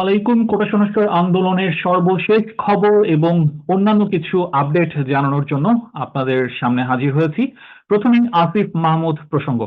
আলাইকুম। কোটা সংস্কার আন্দোলনের সর্বশেষ খবর এবং অন্যান্য কিছু আপডেট জানানোর জন্য আপনাদের সামনে হাজির হয়েছি। প্রথমে আসিফ মাহমুদ প্রসঙ্গ।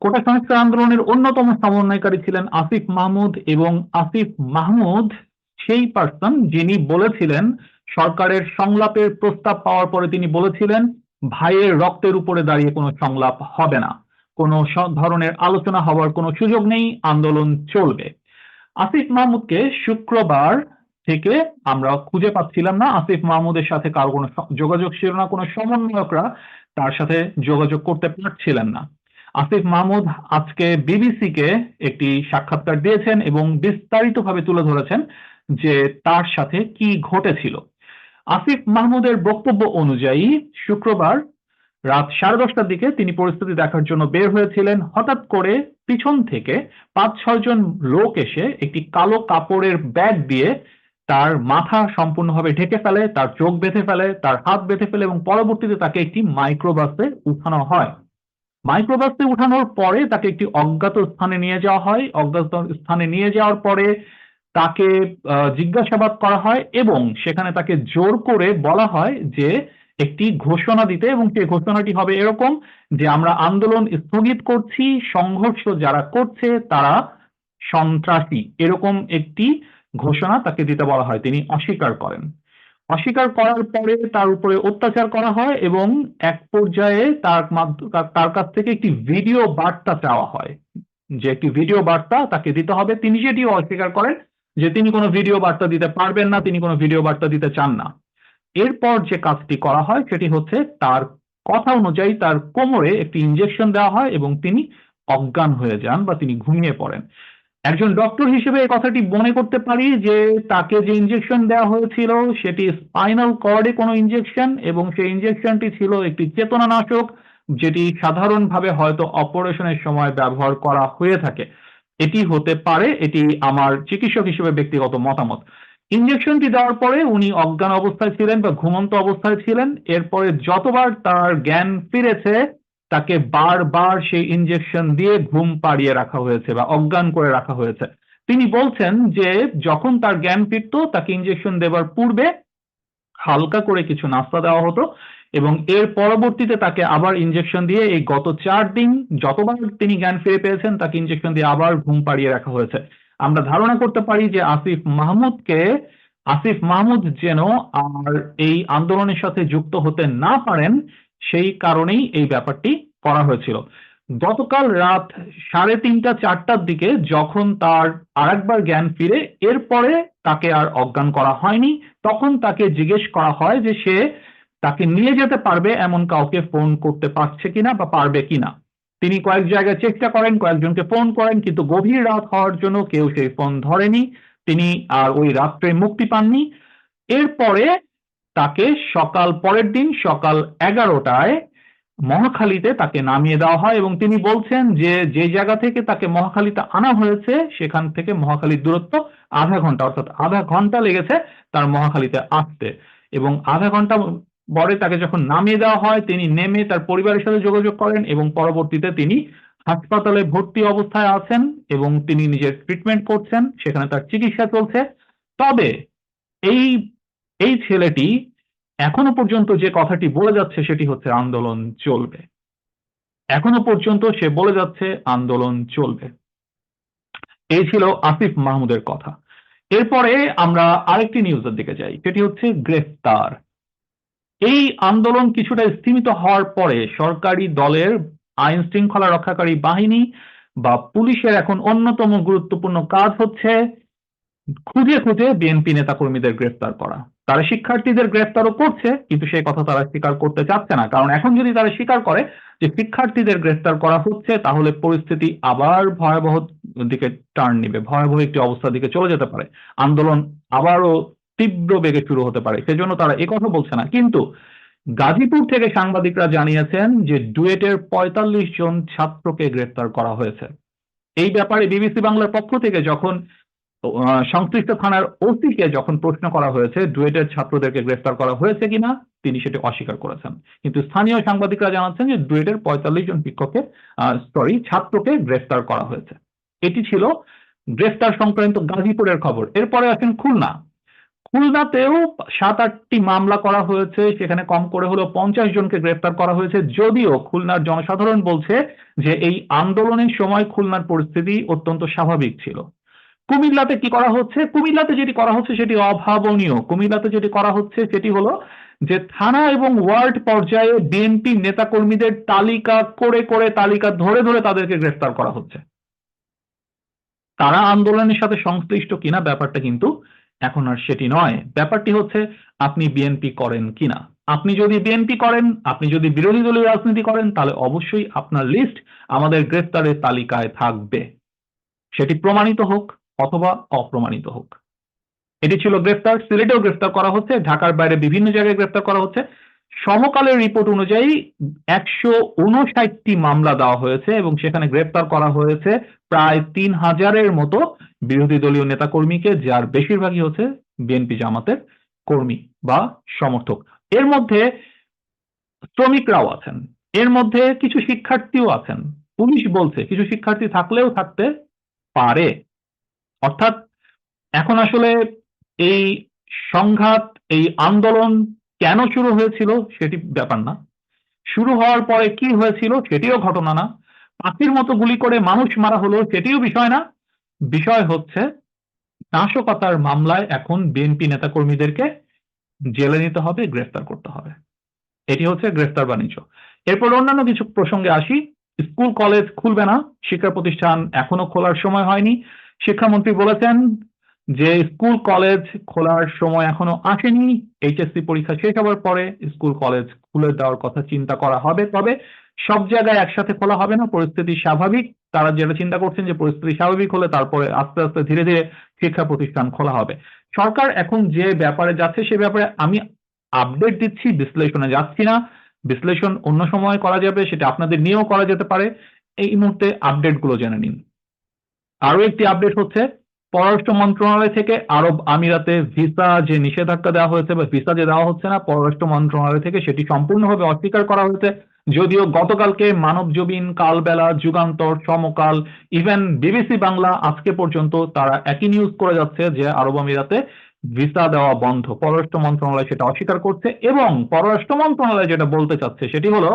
কোটা সংস্কার আন্দোলনের অন্যতম সমন্বয়কারী ছিলেন আসিফ মাহমুদ এবং আসিফ মাহমুদ সেই পার্সন যিনি বলেছিলেন, সরকারের সংলাপের প্রস্তাব পাওয়ার পরে তিনি বলেছিলেন, ভাইয়ের রক্তের উপরে দাঁড়িয়ে কোনো সংলাপ হবে না। কোনো ধরনের আলোচনা হওয়ার কোনো সুযোগ নেই। আন্দোলন চলবে। আসিফ মাহমুদকে শুক্রবার থেকে আমরা খুঁজে পাচ্ছিলাম না। আসিফ মাহমুদের সাথে কারও কোনো যোগাযোগ ছিল না, কোনো সমন্বয়করা তার সাথে যোগাযোগ করতে পারছিলেন না। আসিফ মাহমুদ আজকে বিবিসি কে একটি সাক্ষাৎকার দিয়েছেন এবং বিস্তারিতভাবে তুলে ধরেছেন যে তার সাথে কি ঘটেছিল। আসিফ মাহমুদের বক্তব্য অনুযায়ী শুক্রবার রাত সাড়ে দশটার দিকে তিনি পরিস্থিতি দেখার জন্য বের হয়েছিলেন। হঠাৎ করে পিছন থেকে পাঁচ ছয়জন লোক এসে একটি কালো কাপড়ের ব্যাগ দিয়ে তার মাথা সম্পূর্ণভাবে ঢেকে ফেলে, তার চোখ বেঁধে ফেলে, তার হাত বেঁধে ফেলে এবং পরবর্তীতে তাকে একটি মাইক্রোবাসে উঠানো হয়। মাইক্রোবাসে উঠানোর পরে তাকে একটি অজ্ঞাত স্থানে নিয়ে যাওয়া হয়। অজ্ঞাত স্থানে নিয়ে যাওয়ার পরে তাকে জিজ্ঞাসাবাদ করা হয় এবং সেখানে তাকে জোর করে বলা হয় যে একটি ঘোষণা দিতে এবং সেই ঘোষণাটি হবে এরকম যে আমরা আন্দোলন স্থগিত করছি, সংঘর্ষ যারা করছে তারা সন্ত্রাসী। এরকম একটি ঘোষণা তাকে দিতে বলা হয়, তিনি অস্বীকার করেন। অস্বীকার করার পরে তার উপরে অত্যাচার করা হয় এবং এক পর্যায়ে তার তার কাছ থেকে একটি ভিডিও বার্তা চাওয়া হয়, যে একটি ভিডিও বার্তা তাকে দিতে হবে। তিনি সেটিও অস্বীকার করেন যে তিনি কোনো ভিডিও বার্তা দিতে পারবেন না, তিনি কোনো ভিডিও বার্তা দিতে চান না। এরপর যে কাজটি করা হয় সেটি হচ্ছে তার কথা অনুযায়ী তার কোমরে একটি ইনজেকশন দেওয়া হয় এবং তিনি অজ্ঞান হয়ে যান বা তিনি ঘুমিয়ে পড়েন। একজন ডক্টর হিসেবে এই কথাটি মনে করতে পারি যে তাকে যে ইনজেকশন দেওয়া হয়েছিল সেটি স্পাইনাল কর্ডে কোনো ইনজেকশন এবং সেই ইনজেকশনটি ছিল একটি চেতনানাশক যেটি সাধারণভাবে হয়তো অপারেশনের সময় ব্যবহার করা হয়ে থাকে। এটি হতে পারে, এটি আমার চিকিৎসক হিসেবে ব্যক্তিগত মতামত। ইনজেকশনটি দেওয়ার পরে উনি অজ্ঞান অবস্থায় ছিলেন বা ঘুমন্ত অবস্থায় ছিলেন। এরপরে যতবার তার জ্ঞান ফিরেছে, তাকে বারবার সেই ইনজেকশন দিয়ে ঘুম পাড়িয়ে রাখা হয়েছে বা অজ্ঞান করে রাখা হয়েছে। তিনি বলছেন যে, যখন তার জ্ঞান ফিরতো, তাকে ইনজেকশন দেওয়ার পূর্বে হালকা করে কিছু নাস্তা দেওয়া হতো এবং এর পরবর্তীতে তাকে আবার ইনজেকশন দিয়ে এই গত চার দিন যতবার তিনি জ্ঞান ফিরে পেয়েছেন, তাকে ইনজেকশন দিয়ে আবার ঘুম পাড়িয়ে রাখা হয়েছে। আমরা ধারণা করতে পারি যে আসিফ মাহমুদকে, আসিফ মাহমুদ যেন আর এই আন্দোলনের সাথে যুক্ত হতে না পারেন, সেই কারণেই এই ব্যাপারটি করা হয়েছিল। গতকাল রাত সাড়ে তিনটা চারটার দিকে যখন তার আরেকবার জ্ঞান ফিরে, এরপরে তাকে আর অজ্ঞান করা হয়নি। তখন তাকে জিজ্ঞেস করা হয় যে সে তাকে নিয়ে যেতে পারবে, এমন কাউকে ফোন করতে পারছে কিনা বা পারবে কিনা। তিনি কয়েক জায়গায় চেষ্টা করেন, কয়েকজনকে ফোন করেন, কিন্তু গভীর রাত হওয়ার জন্য কেউ সেই ফোন ধরেনি। তিনি আর ওই রাত্রে মুক্তি পাননি। এরপরে তাকে সকাল পরের দিন সকাল এগারোটায় মহাখালীতে তাকে নামিয়ে দেওয়া হয় এবং তিনি বলছেন যে যে জায়গা থেকে তাকে মহাখালীতে আনা হয়েছে, সেখান থেকে মহাখালীর দূরত্ব আধা ঘণ্টা, অর্থাৎ আধা ঘণ্টা লেগেছে তার মহাখালীতে আসতে। এবং আধা ঘণ্টা পরে তাকে যখন নামিয়ে দেওয়া হয়, তিনি নেমে তার পরিবারের সাথে যোগাযোগ করেন এবং পরবর্তীতে তিনি হাসপাতালে ভর্তি অবস্থায় আছেন এবং তিনি নিজের ট্রিটমেন্ট করছেন, সেখানে তার চিকিৎসা চলছে। তবে এই এই ছেলেটি এখনও পর্যন্ত যে কথাটি বলে যাচ্ছে সেটি হচ্ছে, আন্দোলন চলবে। এখনও পর্যন্ত সে বলে যাচ্ছে, আন্দোলন চলবে। এই ছিল আসিফ মাহমুদের কথা। এরপরে আমরা আরেকটি নিউজের দিকে যাই, সেটি হচ্ছে গ্রেফতার। এই আন্দোলন কিছুটা স্থিমিত হওয়ার পরে সরকারি দলের আইন শৃঙ্খলা রক্ষাকারী বাহিনী বা পুলিশের এখন অন্যতম গুরুত্বপূর্ণ কাজ হচ্ছে খুঁজে খুঁজে বিএনপি নেতাকর্মীদের গ্রেফতার করা। তারা শিক্ষার্থীদের গ্রেফতারও করছে, কিন্তু সেই কথা তারা স্বীকার করতে চাচ্ছে না। কারণ এখন যদি তারা স্বীকার করে যে শিক্ষার্থীদের গ্রেফতার করা হচ্ছে, তাহলে পরিস্থিতি আবার ভয়াবহ দিকে টার্ন নিবে, ভয়াবহ একটি অবস্থার দিকে চলে যেতে পারে। আন্দোলন আবারও তীব্র বেগে শুরু হতে পারে, সেজন্য তারা একথা বলছে না। কিন্তু গাজীপুর থেকে সাংবাদিকরা জানিয়েছেন যে ডুয়েটের পঁয়তাল্লিশ জন ছাত্রকে গ্রেফতার করা হয়েছে। এই ব্যাপারে বিবিসি বাংলার পক্ষ থেকে যখন সংশ্লিষ্ট থানার ওসিকে যখন প্রশ্ন করা হয়েছে, ডুয়েটের ছাত্রদেরকে গ্রেফতার করা হয়েছে কিনা, তিনি সেটি অস্বীকার করেছেন। কিন্তু স্থানীয় সাংবাদিকরা জানাচ্ছেন যে ডুয়েটের পঁয়তাল্লিশ জন শিক্ষককে সরি ছাত্রকে গ্রেফতার করা হয়েছে। এটি ছিল গ্রেফতার সংক্রান্ত গাজীপুরের খবর। এরপরে আছেন খুলনা। খুলনাতেও সাত আটটি মামলা করা হয়েছে, সেখানে কম করে হলো পঞ্চাশ জনকে গ্রেফতার করা হয়েছে। যদিও খুলনার জনসাধারণ বলছে যে এই আন্দোলনের সময় খুলনার পরিস্থিতি অত্যন্ত স্বাভাবিক ছিল। কুমিল্লাতে কি করা হচ্ছে? কুমিল্লাতে যেটি করা হচ্ছে সেটি অভাবনীয়। কুমিল্লাতে যেটি করা হচ্ছে সেটি হলো যে থানা এবং ওয়ার্ড পর্যায়ে বিএনপি নেতাকর্মীদের তালিকা করে করে তালিকা ধরে ধরে তাদেরকে গ্রেফতার করা হচ্ছে। তারা আন্দোলনের সাথে সংশ্লিষ্ট কিনা ব্যাপারটা কিন্তু এখন আর সেটি নয়। ব্যাপারটি হচ্ছে, আপনি বিএনপি করেন কিনা? আপনি যদি বিএনপি করেন, আপনি যদি বিরোধী দলীয় রাজনীতি করেন, তাহলে অবশ্যই আপনার লিস্ট আমাদের গ্রেফতারের তালিকায় থাকবে। সেটি প্রমাণিত হোক অথবা অপ্রমাণিত হোক। এটি ছিল গ্রেফতার, সিলেটেও গ্রেফতার করা হচ্ছে, ঢাকার বাইরে বিভিন্ন জায়গায় গ্রেফতার করা হচ্ছে। সমকালের রিপোর্ট অনুযায়ী একশো উনষাটটি মামলা দেওয়া হয়েছে এবং সেখানে গ্রেপ্তার করা হয়েছে প্রায় তিন হাজারের মতো বিরোধী দলীয় নেতাকর্মীকে, যার বেশিরভাগই হচ্ছে বিএনপি জামাতের কর্মী বা সমর্থক। এর মধ্যে শ্রমিকরাও আছেন, এর মধ্যে কিছু শিক্ষার্থীও আছেন। পুলিশ বলছে কিছু শিক্ষার্থী থাকলেও থাকতে পারে। অর্থাৎ এখন আসলে এই সংঘাত, এই আন্দোলন কেন শুরু হয়েছিল সেটি ব্যাপার না। শুরু হওয়ার পরে কি হয়েছিল সেটিও ঘটনা না। পাখির মতো গুলি করে মানুষ মারা হলো সেটিও বিষয় না। বিষয় হচ্ছে, নাশকতার মামলায় এখন বিএনপি নেতাকর্মীদেরকে জেলে নিতে হবে, গ্রেফতার করতে হবে। এটি হচ্ছে গ্রেফতার বাণিজ্য। এরপর অন্যান্য কিছু প্রসঙ্গে আসি। স্কুল, কলেজ খুলবে না। শিক্ষা প্রতিষ্ঠান এখনও খোলার সময় হয়নি। শিক্ষামন্ত্রী বলেছেন যে স্কুল কলেজ খোলার সময় এখনও আসেনি এইচএসসি পরীক্ষা শেষ হওয়ার পরে স্কুল কলেজ খুলে দেওয়ার কথা চিন্তা করা হবে। তবে সব জায়গায় একসাথে খোলা হবে না, পরিস্থিতি স্বাভাবিক। তারা যেটা চিন্তা করছেন যে পরিস্থিতি স্বাভাবিক হলে তারপরে আস্তে আস্তে ধীরে ধীরে শিক্ষা প্রতিষ্ঠান খোলা হবে। সরকার এখন যে ব্যাপারে যাচ্ছে সে ব্যাপারে আমি আপডেট দিচ্ছি, বিশ্লেষণে যাচ্ছি না। বিশ্লেষণ অন্য সময় করা যাবে, সেটা আপনাদের নিয়েও করা যেতে পারে। এই মুহূর্তে আপডেটগুলো জেনে নিন। আরও একটি আপডেট হচ্ছে পররাষ্ট্র মন্ত্রণালয় থেকে আরব আমিরাতে ভিসা যে নিষেধাজ্ঞা দেওয়া হয়েছে বা ভিসা যে দেওয়া হচ্ছে না, পররাষ্ট্র মন্ত্রণালয় থেকে সেটি সম্পূর্ণভাবে অস্বীকার করা হয়েছে। যদিও গতকালকে মানব জবিন, কালবেলা, যুগান্তর, সমকাল, ইভেন বিবিসি বাংলা আজকে পর্যন্ত তারা একই নিউজ করে যাচ্ছে যে আরব আমিরাতে ভিসা দেওয়া বন্ধ। পররাষ্ট্র মন্ত্রণালয় সেটা অস্বীকার করছে এবং পররাষ্ট্র মন্ত্রণালয় যেটা বলতে চাচ্ছে সেটি হলো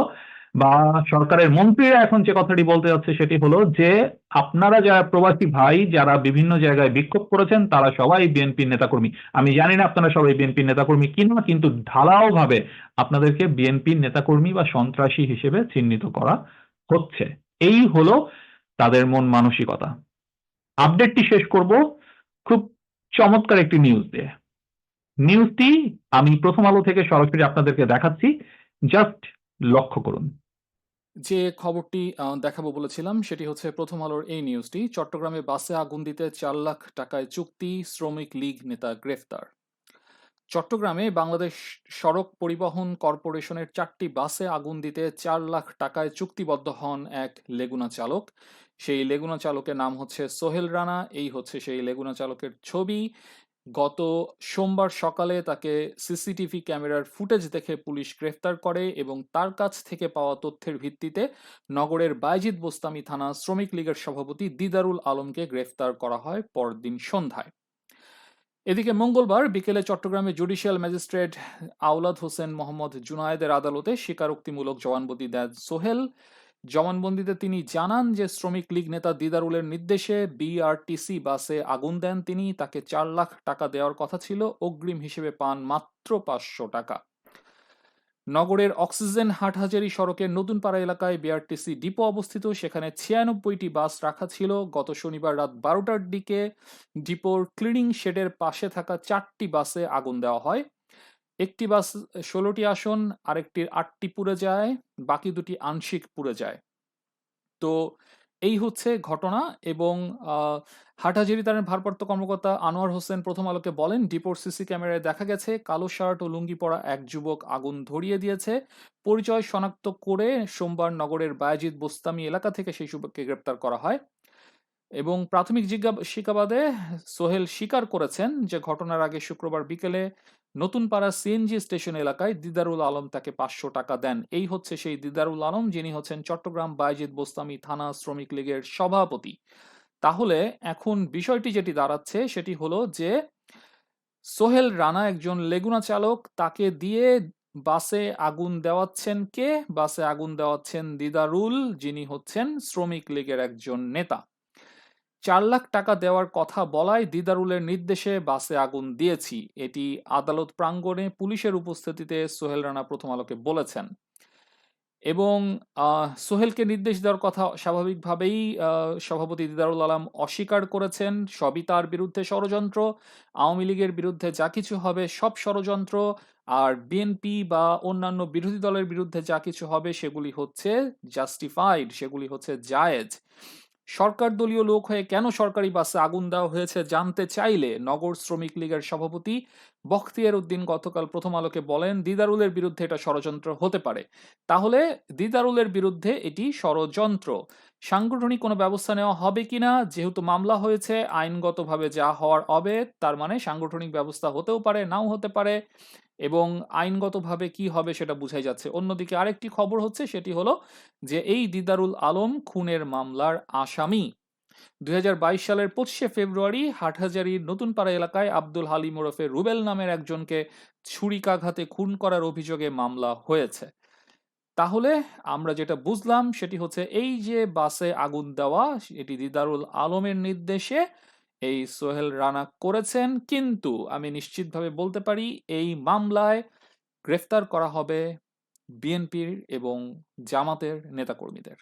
বা সরকারের মন্ত্রীরা এখন যে কথাটি বলতে যাচ্ছে সেটি হলো যে, আপনারা যারা প্রবাসী ভাই, যারা বিভিন্ন জায়গায় বিক্ষোভ করেছেন, তারা সবাই বিএনপির নেতাকর্মী। আমি জানি না আপনারা সবাই বিএনপির নেতাকর্মী কিনা, কিন্তু ঢালাও ভাবে আপনাদেরকে বিএনপির নেতাকর্মী বা সন্ত্রাসী হিসেবে চিহ্নিত করা হচ্ছে। এই হলো তাদের মন মানসিকতা। আপডেটটি শেষ করব খুব চমৎকার একটি নিউজ দিয়ে। নিউজটি আমি প্রথম আলো থেকে সরাসরি আপনাদেরকে দেখাচ্ছি। জাস্ট লক্ষ্য করুন। যে খবরটি দেখাবো বলেছিলাম, সেটি হচ্ছে প্রথম আলোর এই নিউজটি চট্টগ্রামে বাসে আগুন দিতে চার লাখ টাকায় চুক্তি, শ্রমিক লীগ নেতা গ্রেফতার। চট্টগ্রামে বাংলাদেশ সড়ক পরিবহন কর্পোরেশনের চারটি বাসে আগুন দিতে চার লাখ টাকায় চুক্তিবদ্ধ হন এক লেগুনা চালক। সেই লেগুনা চালকের নাম হচ্ছে সোহেল রানা, এই হচ্ছে সেই লেগুনা চালকের ছবি। গত সোমবার সকালে তাকে সিসিটিভি ক্যামেরার ফুটেজ দেখে পুলিশ গ্রেফতার করে এবং তার কাছ থেকে পাওয়া তথ্যের ভিত্তিতে নগরের বাইজিদ বোস্তামি থানা শ্রমিক লীগের সভাপতি দিদারুল আলমকে গ্রেফতার করা হয় পরদিন সন্ধ্যায়। এদিকে মঙ্গলবার বিকেলে চট্টগ্রামে জুডিশিয়াল ম্যাজিস্ট্রেট আওলাদ হোসেন মোহাম্মদ জুনায়েদের আদালতে স্বীকারোক্তিমূলক জবানবন্দি দেন সোহেল। জবানবন্দিতে তিনি জানান যে শ্রমিক লীগ নেতা দিদারুলের নির্দেশে বিআরটিসি বাসে আগুন দেন তিনি। তাকে চার লাখ টাকা দেওয়ার কথা ছিল। অগ্রিম হিসেবে পান মাত্র পাঁচশো টাকা। নগরের অক্সিজেন হাটহাজারি সড়কের নতুনপাড়া এলাকায় বিআরটিসি ডিপো অবস্থিত। সেখানে ছিয়ানব্বইটি বাস রাখা ছিল। গত শনিবার রাত বারোটার দিকে ডিপোর ক্লিনিং শেডের পাশে থাকা চারটি বাসে আগুন দেওয়া হয়। একটি বাস ষোলোটি আসন, আরেকটির আটটি পুড়ে যায়, বাকি দুটি আংশিক পুড়ে যায়। তো এই হচ্ছে ঘটনা এবং হাটহাজারি তারের ভারপ্রাপ্ত কর্মকর্তা আনোয়ার হোসেন প্রথম আলোকে বলেন, ডিপোর সিসি ক্যামেরায় দেখা গেছে, কালো শার্ট ও লুঙ্গি পরা এক যুবক আগুন ধরিয়ে দিয়েছে। পরিচয় শনাক্ত করে সোমবার নগরের বায়াজিদ বোস্তামি এলাকা থেকে সেই যুবককে গ্রেপ্তার করা হয় এবং প্রাথমিক জিজ্ঞাসাবাদে সোহেল স্বীকার করেছেন যে ঘটনার আগে শুক্রবার বিকেলে নতুনপাড়া সিএনজি স্টেশন এলাকায় দিদারুল আলম তাকে পাঁচশো টাকা দেন। এই হচ্ছে সেই দিদারুল আলম, যিনি হচ্ছেন চট্টগ্রাম বাইজিদ বোস্তামি থানা শ্রমিক লীগের সভাপতি। তাহলে এখন বিষয়টি যেটি দাঁড়াচ্ছে সেটি হলো যে সোহেল রানা একজন লেগুনা চালক, তাকে দিয়ে বাসে আগুন দেওয়াচ্ছেন কে? বাসে আগুন দেওয়াচ্ছেন দিদারুল, যিনি হচ্ছেন শ্রমিক লীগের একজন নেতা। চার লাখ টাকা দেওয়ার কথা বলায় দিদারুলের নির্দেশে বাসে আগুন দিয়েছি, এটি আদালত প্রাঙ্গণে পুলিশের উপস্থিতিতে সোহেল রানা প্রথম আলোকে বলেছেন। এবং সোহেলকে নির্দেশ দেওয়ার কথা স্বাভাবিকভাবেই সভাপতি দিদারুল আলম অস্বীকার করেছেন। সবই তার বিরুদ্ধে ষড়যন্ত্র। আওয়ামী লীগের বিরুদ্ধে যা কিছু হবে সব ষড়যন্ত্র। আর বিএনপি বা অন্যান্য বিরোধী দলের বিরুদ্ধে যা কিছু হবে সেগুলি হচ্ছে জাস্টিফাইড সেগুলি হচ্ছে জায়েজ। সরকার দলীয় লোক হয়ে কেন সরকারি বাসে আগুন দেওয়া হয়েছে জানতে চাইলে নগর শ্রমিক লীগের সভাপতি বখতিয়ার উদ্দিন গতকাল প্রথম আলোকে বলেন, দিদারুলের বিরুদ্ধে এটা ষড়যন্ত্র হতে পারে। তাহলে দিদারুলের বিরুদ্ধে এটি ষড়যন্ত্র। সাংগঠনিক কোনো ব্যবস্থা নেওয়া হবে কিনা, যেহেতু মামলা হয়েছে, আইনগতভাবে যা হওয়ার হবে তার মানে সাংগঠনিক ব্যবস্থা হতেও পারে, নাও হতে পারে। এবং আইনগতভাবে কি হবে সেটা বুঝাই যাচ্ছে। অন্যদিকে আরেকটি খবর হচ্ছে, সেটি হলো যে এই দিদারুল আলম খুনের মামলার আসামি। দুই হাজার বাইশ সালের পঁচিশে ফেব্রুয়ারি হাটহাজারির নতুনপাড়া এলাকায় আব্দুল হালিম ওরফে রুবেল নামের একজনকে ছুরিকাঘাতে খুন করার অভিযোগে মামলা হয়েছে। তাহলে আমরা যেটা বুঝলাম সেটি হচ্ছে, এই যে বাসে আগুন দেওয়া, এটি দিদারুল আলমের নির্দেশে এই সোহেল রানা করেছেন, কিন্তু আমি নিশ্চিতভাবে বলতে পারি এই মামলায় গ্রেফতার করা হবে বিএনপির এবং জামাতের নেতাকর্মীদের।